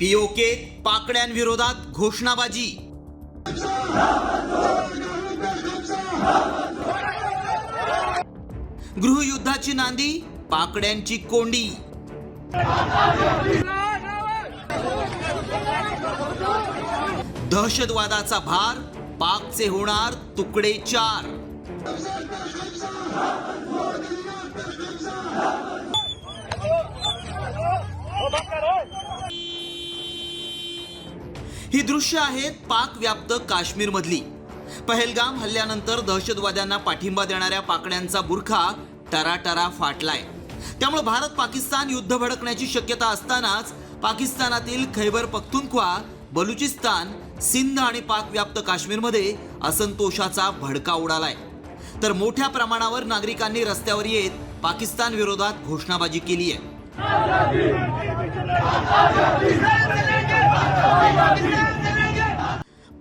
PoK पाकड्यांविरोधात घोषणाबाजी. गृहयुद्धाची नांदी पाकड्यांची कोंडी. दहशतवादाचा भार पाकचे होणार तुकडे चार. ही दृश्य आहेत पाक व्याप्त काश्मीर मधली पहलगाम हल्ल्यानंतर दहशतवाद्यांना पाठिंबा देणाऱ्या पाकड्यांचा बुरखा टराटरा फाटलाय. त्यामुळे भारत पाकिस्तान युद्ध भडकण्याची शक्यता असतानाच पाकिस्तानातील खैबर पख्तुनख्वा बलुचिस्तान सिंध आणि पाक व्याप्त काश्मीरमध्ये असंतोषाचा भडका उडालाय. तर मोठ्या प्रमाणावर नागरिकांनी रस्त्यावर येत पाकिस्तान विरोधात घोषणाबाजी केली आहे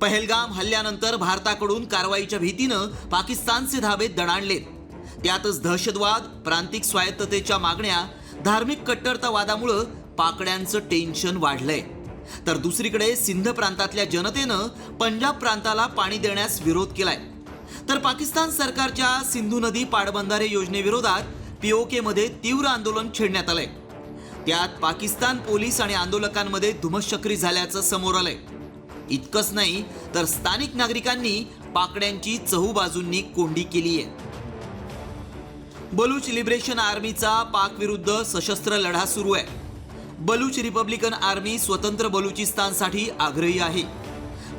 पहलगाम हल्ल्यानंतर भारताकडून कारवाईच्या भीतीनं पाकिस्तानचे धाबे दणाणलेत त्यातच दहशतवाद प्रांतिक स्वायत्ततेच्या मागण्या धार्मिक कट्टरतावादामुळं पाकड्यांचं टेन्शन वाढलंय. तर दुसरीकडे सिंध प्रांतातल्या जनतेनं पंजाब प्रांताला पाणी देण्यास विरोध केलाय. तर पाकिस्तान सरकारच्या सिंधू नदी पाटबंधारे योजनेविरोधात पीओके मध्ये तीव्र आंदोलन छेडण्यात आलंय. त्यात पाकिस्तान पोलीस आणि आंदोलकांमध्ये धुमश्चक्री झाल्याचं समोर आलंय. इतकंच नाही तर स्थानिक नागरिकांनी पाकड्यांची चहूबाजूंनी कोंडी केली आहे. बलूच लिबरेशन आर्मीचा पाकविरुद्ध सशस्त्र लढा सुरू आहे. बलूच रिपब्लिकन आर्मी स्वतंत्र बलुचिस्तानसाठी आग्रही आहे.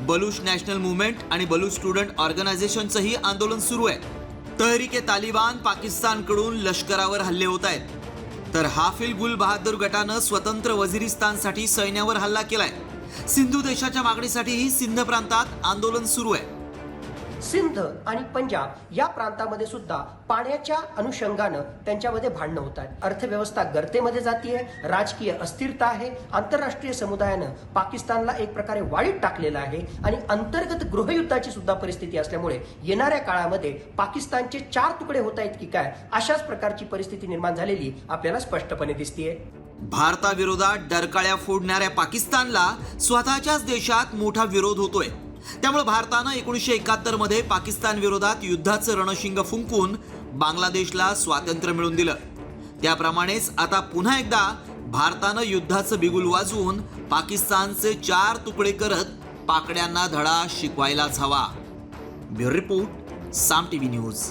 बलूच नॅशनल मुवमेंट आणि बलूच स्टुडंट ऑर्गनायझेशनचंही आंदोलन सुरू आहे. तहरीके तालिबान पाकिस्तानकडून लष्करावर हल्ले होत आहेत. तर हाफिल गुल बहादूर गटानं स्वतंत्र वझिरिस्तानसाठी सैन्यावर हल्ला केलाय. सिंधू देशाच्या मागणीसाठीही सिंध प्रांतात आंदोलन सुरू आहे. सिंध आणि पंजाब या प्रांतामध्ये सुद्धा पाण्याच्या अनुषंगानं त्यांच्यामध्ये भांडणं होत आहेत. अर्थव्यवस्था गर्तेमध्ये जातीये राजकीय अस्थिरता आहे. आंतरराष्ट्रीय समुदायानं पाकिस्तानला एक प्रकारे वाळीत टाकलेलं आहे आणि अंतर्गत गृहयुद्धाची सुद्धा परिस्थिती असल्यामुळे येणाऱ्या काळामध्ये पाकिस्तानचे चार तुकडे होत आहेत की काय अशाच प्रकारची परिस्थिती निर्माण झालेली आपल्याला स्पष्टपणे दिसतीये. भारताविरोधात डरकाळ्या फोडणाऱ्या पाकिस्तानला स्वतःच्याच देशात मोठा विरोध होतोय. त्यामुळे भारतानं एकोणीसशे एकाहत्तरमध्ये पाकिस्तान विरोधात युद्धाचं रणशिंग फुंकून बांगलादेशला स्वातंत्र्य मिळवून दिलं. त्याप्रमाणेच आता पुन्हा एकदा भारतानं युद्धाचं बिगुल वाजवून पाकिस्तानचे चार तुकडे करत पाकड्यांना धडा शिकवायलाच हवा. Bureau report Saam T V news.